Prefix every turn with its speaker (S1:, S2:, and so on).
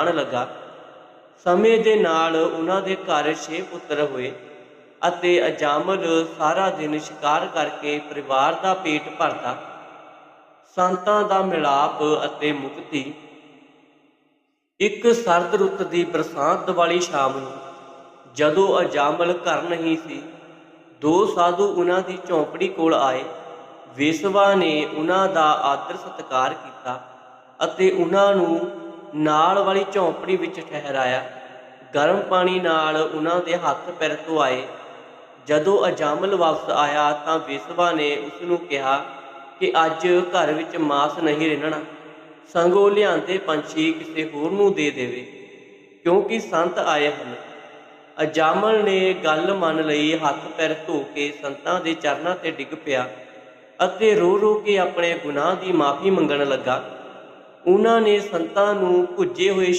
S1: ਆਣ ਲੱਗਾ। ਸਮੇਂ ਦੇ ਨਾਲ ਉਹਨਾਂ ਦੇ ਘਰ 6 ਪੁੱਤਰ ਹੋਏ ਅਤੇ ਅਜਾਮਲ ਸਾਰਾ ਦਿਨ ਸ਼ਿਕਾਰ ਕਰਕੇ ਪਰਿਵਾਰ ਦਾ ਪੇਟ ਭਰਦਾ। ਸੰਤਾਂ ਦਾ ਮਿਲਾਪ ਅਤੇ ਮੁਕਤੀ। ਇੱਕ ਸਰਦ ਰੁੱਤ ਦੀ ਬਰਸਾਤ ਵਾਲੀ ਸ਼ਾਮ ਨੂੰ ਜਦੋਂ ਅਜਾਮਲ ਘਰ ਨਹੀਂ ਸੀ, ਦੋ ਸਾਧੂ ਉਹਨਾਂ ਦੀ ਝੌਂਪੜੀ ਕੋਲ ਆਏ। ਵੇਸਵਾ ਨੇ ਉਹਨਾਂ ਦਾ ਆਦਰ ਸਤਿਕਾਰ ਕੀਤਾ ਅਤੇ ਉਹਨਾਂ ਨੂੰ ਨਾਲ ਵਾਲੀ ਝੌਂਪੜੀ ਵਿੱਚ ਠਹਿਰਾਇਆ। ਗਰਮ ਪਾਣੀ ਨਾਲ ਉਹਨਾਂ ਦੇ ਹੱਥ ਪੈਰ ਧੋਆਏ। ਜਦੋਂ ਅਜਾਮਲ ਵਾਪਸ ਆਇਆ ਤਾਂ ਵਿਸਵਾ ਨੇ ਉਸ ਨੂੰ ਕਿਹਾ ਕਿ ਅੱਜ ਘਰ ਵਿੱਚ ਮਾਸ ਨਹੀਂ ਰਹਿਣਾ ਸੰਗੋ ਲਿਆਂਦੇ ਪੰਛੀ ਕਿਸੇ ਹੋਰ ਨੂੰ ਦੇ ਦੇਵੇ, ਕਿਉਂਕਿ ਸੰਤ ਆਏ ਹਨ। ਅਜਾਮਲ ਨੇ ਗੱਲ ਮੰਨ ਲਈ ਹੱਥ ਪੈਰ ਧੋ ਕੇ ਸੰਤਾਂ ਦੇ ਚਰਨਾਂ ਤੇ ਡਿੱਗ ਪਿਆ ਅਤੇ ਰੋ ਰੋ ਕੇ ਆਪਣੇ ਗੁਨਾਹ ਦੀ ਮਾਫੀ ਮੰਗਣ ਲੱਗਾ। ਉਹਨਾਂ ਨੇ ਸੰਤਾਂ ਨੂੰ ਭੁੱਜੇ ਹੋਏ